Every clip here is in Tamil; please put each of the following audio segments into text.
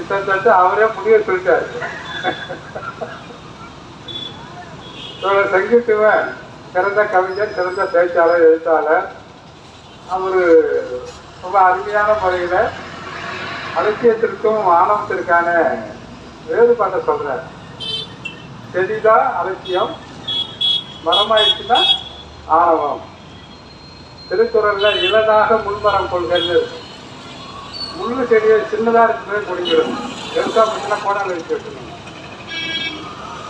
கிட்டத்தட்ட அவரே முடிய சொல்லிட்டாரு சங்கத்துவன் சிறந்த கவிஞர் சிறந்த பேச்சாளர் எழுத்தாளர். அவர் ரொம்ப அருமையான முறையில் அலட்சியத்திற்கும் ஆணவத்திற்கான வேறுபாட்டை சொல்கிறார் செடிதான் அலட்சியம்? மரமாயிடுச்சுன்னா ஆணவம். திருக்குறளில் இளதாக முன்மரம் கொள்கைன்னு முள்ளு செடியை சின்னதாக இருக்கிறது முடிஞ்சிடும் பெருசா முடிச்சுனா கோடாங்க வச்சு வச்சுக்கணும்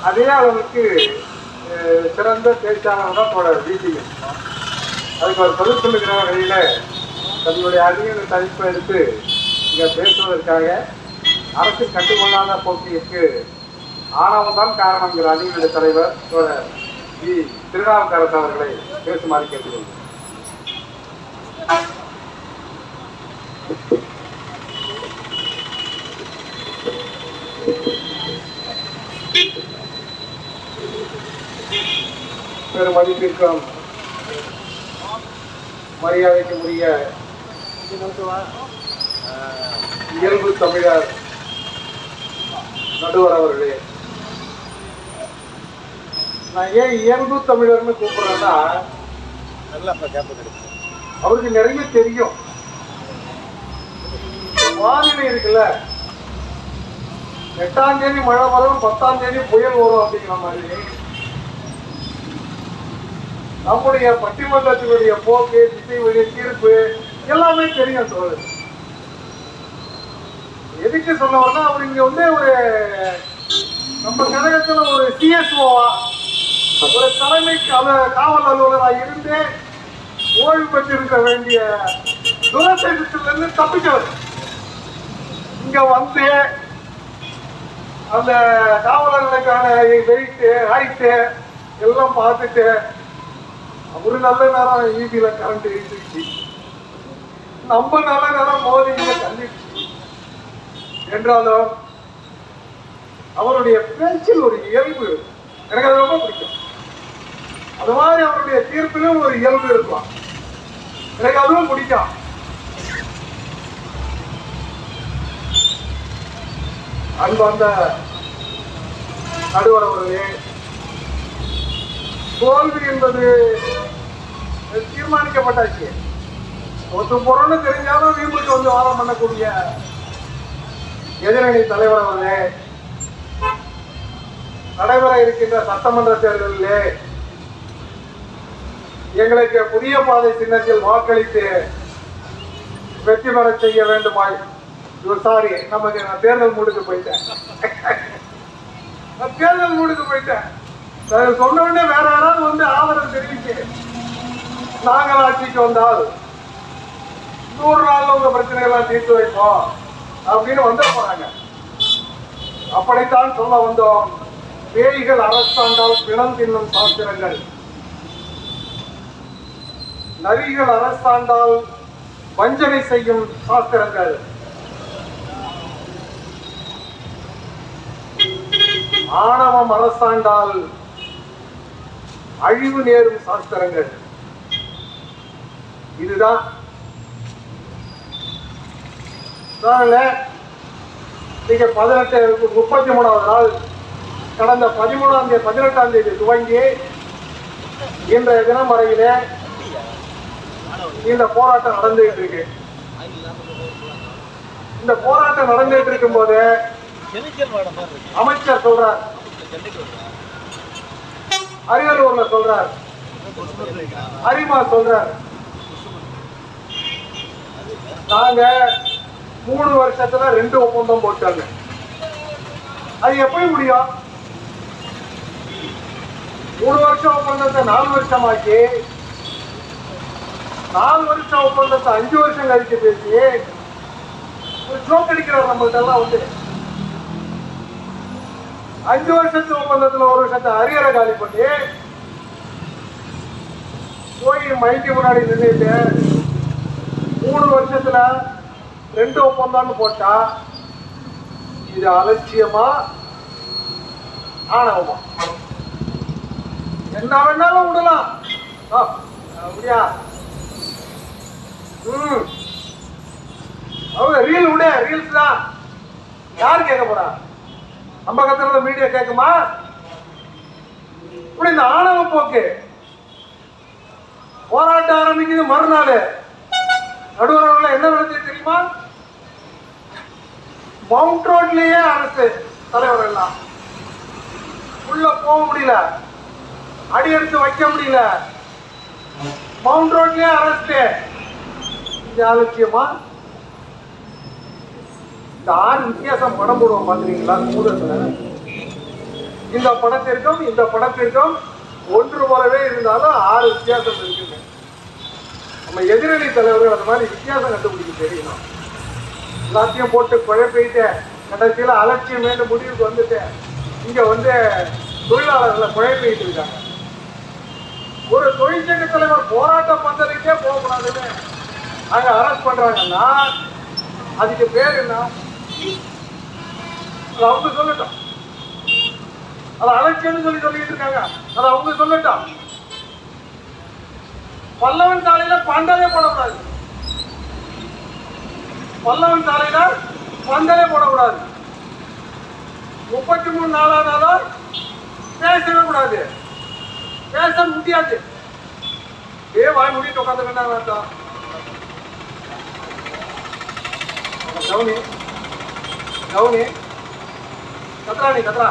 அதே அளவுக்கு சிறந்த பேச்சாளர் தான் போட வீட்டில் அதுக்கு ஒரு பதில் சொல்லுகிற வகையில் தன்னுடைய அறிவியல் தலைப்பை எடுத்து இங்கே பேசுவதற்காக அரசு கண்டுகொள்ளாத போக்கிற்கு ஆணவம் தான் காரணங்கிற அறிவியல் தலைவர் தோழர் திருநாவுக்கரசு அவர்களை பேசுமாறு கேட்டுக்கொள்கிறேன். பெரும் மதிப்பிற்கும் மரியாதைக்கு உரிய இயல்பு தமிழர் நடுவர் அவர்களே நான் ஏன் இயல்பு தமிழர்னு கூப்பிடுறேன்னா அவருக்கு நிறைய தெரியும். வானிலை இருக்குல்ல எட்டாம் தேதி மழை வரும் பத்தாம் தேதி புயல் வரும் அப்படிங்கிற மாதிரி. நம்முடைய பட்டிமன்றத்தினுடைய போக்கு திசைவெளி தீர்ப்பு எல்லாமே தெரியும் சொல்றது எதுக்கு சொல்ல அவர் இங்க வந்து ஒரு நம்ம கழகத்துல ஒரு சிஎஸ்ஓவா ஒரு தலைமை காவல் அலுவலராக இருந்து ஓய்வு பெற்றிருக்க வேண்டிய துரசேதத்திலிருந்து தப்பிச்சவர் இங்க வந்து அந்த காவலர்களுக்கான வெயிட்டு ஹைட்டு எல்லாம் பார்த்துட்டு ஒரு நல்ல நேரம் ஈபியில கரண்ட் இழுத்துச்சு நம்ம நல்ல நேரம் மோதி தள்ளிடுச்சு. என்றாலும் அவருடைய பேச்சில் ஒரு இயல்பு எனக்கு அது ரொம்ப பிடிக்கும். அது மாதிரி அவருடைய தீர்ப்பிலும் ஒரு இயல்பு இருக்கலாம். எனக்கு அதுவும் பிடிக்கும். அன்பார்ந்த அந்த நடுவர் அவர்களே தோல்வி என்பது தீர்மானிக்கப்பட்டாச்சு. ஒத்து பொருள்னு தெரிஞ்சாலும் வீம்புக்கு வந்து வாதம் பண்ணக்கூடிய எதிரணி தலைவர் அவர்களே நடைபெற இருக்கின்ற சட்டமன்ற தேர்தலிலே எங்களுக்கு புதிய பாதை சின்னத்தில் வாக்களித்து வெற்றி பெற செய்ய வேண்டுமாய் சாரி நமக்கு நான் தேர்தல் மூடுக்கு போயிட்டேன். நான் தேர்தல் மூடுக்கு போயிட்டேன். சொன்ன உடனே வேற யாராவது வந்து ஆதரவு தெரிவிச்சு நாங்கள் ஆட்சிக்கு வந்தால் நூறு நாள் உங்க பிரச்சனைகள்லாம் தீர்த்து வைப்போம் அப்படின்னு வந்து போறாங்க. அப்படித்தான் சொல்ல வந்தோம். பேய்கள் அரசாண்டால் பிணம் தின்னும் சாஸ்திரங்கள். நரிகள் அரசாண்டால் வஞ்சனை செய்யும் சாஸ்திரங்கள். ஆணவம் அரசாண்டால் அழிவு நேரும் சாஸ்திரங்கள். இதுதான். நீங்க பதினெட்டு முப்பத்தி மூணாவது நாள் கடந்த பதிமூணாம் தேதி பதினெட்டாம் தேதி துவங்கி இன்றைய தினம் வரையில இந்த போராட்டம் நடந்துகிட்டு இருக்கு. இந்த போராட்டம் நடந்துகிட்டு இருக்கும் போது அமைச்சர் சொல்றார். அரியலூர்ல சொல்றார். அரிமா சொல்றார். நாங்க மூணு வருஷத்துல ரெண்டு ஒப்பந்தம் போட்டாங்க. அது எப்படி முடியும்? மூணு வருஷம் ஒப்பந்தத்தை நாலு வருஷம் ஆக்கி நாலு வருஷம் ஒப்பந்தத்தை அஞ்சு வருஷம் கழிச்சு பேசி ஒரு ஜோக் அடிக்கிறார் நம்மள்ட்ட எல்லாம் வந்து. அஞ்சு வருஷத்து ஒப்பந்தத்துல ஒரு வருஷத்தை அரியரை காலி பண்ணி போய் மைக்கு முன்னாடி நின்றுட்டு மூணு வருஷத்துல ரெண்டு ஒப்பந்தம்னு போட்டா இது அலட்சியமா? ஆணவமா? என்ன வேணாலும் விடலாம். ஆ, அப்படியா? ம். அவங்க ரீல் விட ரீல்ஸ் தான். யார் கேட்க போறா? நம்ம கத்துறத மீடியா கேட்குமா இப்படி இந்த ஆணவ போக்கு. போராட்டம் ஆரம்பிக்குது மறுநாள். நடுவர்கள் என்ன நடந்தது தெரியுமா? மவுண்ட் ரோட்லயே அரசு தலைவர் எல்லாம். உள்ள போக முடியல. அடி எடுத்து வைக்க முடியல. மவுண்ட் ரோட்லயே அரசு. இது அலட்சியமா இந்த ஆறு வித்தியாசம் படம் போடுவோம் பார்த்துருக்கீங்களா? கூடத்துல இந்த படத்திற்கும் இந்த படத்திற்கும் ஒன்று போலவே இருந்தாலும் ஆறு வித்தியாசம் இருக்குங்க. நம்ம எதிரணி தலைவர்கள் அந்த மாதிரி வித்தியாசம் கண்டுபிடிக்க தெரியணும் எல்லாத்தையும் போட்டு குழப்பிட்டு கடைசியில் அலட்சியம் வேண்டு முடிவுக்கு வந்துட்டு இங்கே வந்து தொழிலாளர்களை குழப்பிட்டு இருக்காங்க. ஒரு தொழிற்சங்க தலைவர் போராட்டம் பண்றதுக்கே போகக்கூடாதுன்னு அங்கே அரெஸ்ட் பண்ணுறாங்கன்னா அதுக்கு பேர் என்ன? அது அவங்க சொல்லட்டும். அது அலட்சியம்னு சொல்லி சொல்லிட்டு இருக்காங்க. அது அவங்க சொல்லட்டும். பல்லவன் சாலையில பந்தலே போடக்கூடாது. பல்லவன் சாலையில பந்தலே போடக்கூடாது. முப்பத்தி மூணு நாளானாலும் பேசவே கூடாது. பேச முடியாது. ஏ வாய் முடிட்டு உட்காந்து வேண்டாம் வேண்டாம் கவனி கவுனி. கத்ரா நீ கத்ரா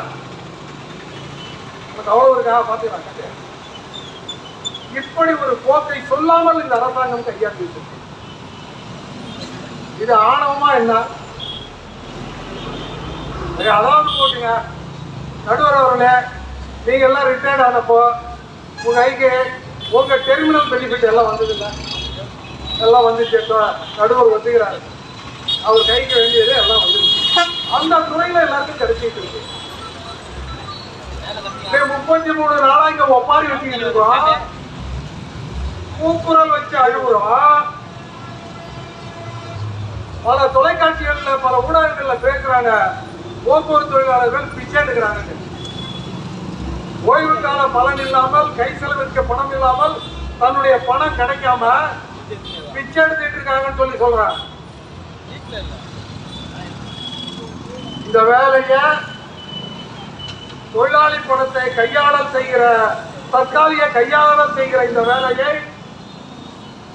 உனக்கு அவ்வளவு இருக்கா பார்த்துக்கலாம் கட்டு இப்படி ஒரு போக்கை சொல்லாமல் இந்த அரசாங்கம் கையாண்டு இது ஆணவமா என்ன? அதாவது போட்டுங்க. நடுவர் அவர்களே நீங்க எல்லாம் ரிட்டையர்ட் ஆனப்போ உங்க கைக்கு உங்க டெர்மினல் பெனிஃபிட் எல்லாம் வந்ததுங்க. எல்லாம் வந்துச்சு நடுவர் ஒத்துக்கிறாரு. அவர் கைக்கு வேண்டியது எல்லாம் வந்து அந்த துறையில எல்லாருக்கும் கிடைச்சிட்டு இருக்கு. முப்பத்தி மூணு நாளா இங்க ஒப்பாரி வச்சுக்கிட்டு இருக்கோம். கூக்குரல் வச்சு அழுகுறோம். பல தொலைக்காட்சிகள்ல பல ஊடகங்கள்ல பேசுறாங்க. போக்குவரத்து தொழிலாளர்கள் பிச்சை எடுக்கிறாங்க ஓய்வு பலன் இல்லாமல் கை செலவிற்கு பணம் இல்லாமல் தன்னுடைய பணம் கிடைக்காம பிச்சை எடுத்துட்டு இருக்காங்கன்னு சொல்லி சொல்றாங்க. இந்த வேலைய தொழிலாளி பணத்தை கையாளல் செய்கிற தற்காலிக கையாளல் செய்கிற இந்த வேலையை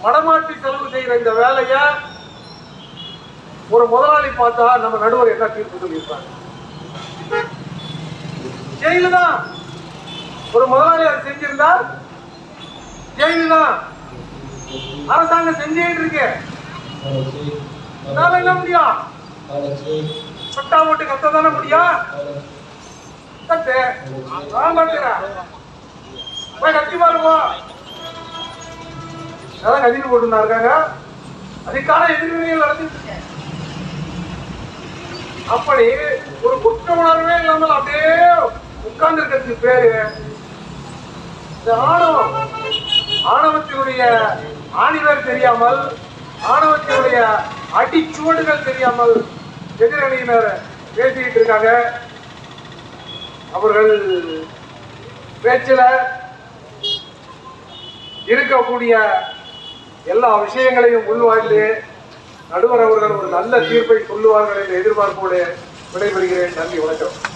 மடமாற்றி செலவு செய்கிற இந்த வேலைய ஒரு முதலாளி பார்த்தா நம்ம நடுவர் என்ன தீர்ப்பு சொல்லியிருப்பாங்க ஜெயிலு தான். ஒரு முதலாளி அதை செஞ்சிருந்தா ஜெயிலு தான். அரசாங்கம் செஞ்சுட்டு இருக்கு. என்ன முடியும்? சொட்டா போட்டு கத்த தானே முடியும்? கத்து. நான் கத்துறேன் போய் கத்தி பாருங்க. அதான் கத்திட்டு போட்டு இருக்காங்க. அதுக்கான எதிர்வினைகள் நடந்துட்டு இருக்கேன் அப்படி ஒரு குற்ற உணர்வே இல்லாமல் அப்படியே உட்கார்ந்து இருக்கிறதுக்கு பேரு இந்த ஆணவம். ஆணவத்தினுடைய ஆணிவர் தெரியாமல் ஆணவத்தினுடைய அடிச்சுவடுகள் தெரியாமல் எதிரணியினர் பேசிக்கிட்டு இருக்காங்க அவர்கள் பேச்சில் இருக்கக்கூடிய எல்லா விஷயங்களையும் உள்வாழ்ந்து நடுவர் அவர்கள் ஒரு நல்ல தீர்ப்பை சொல்லுவார்கள் என்ற எதிர்பார்ப்போடு விடைபெறுகிறேன். நன்றி வணக்கம்.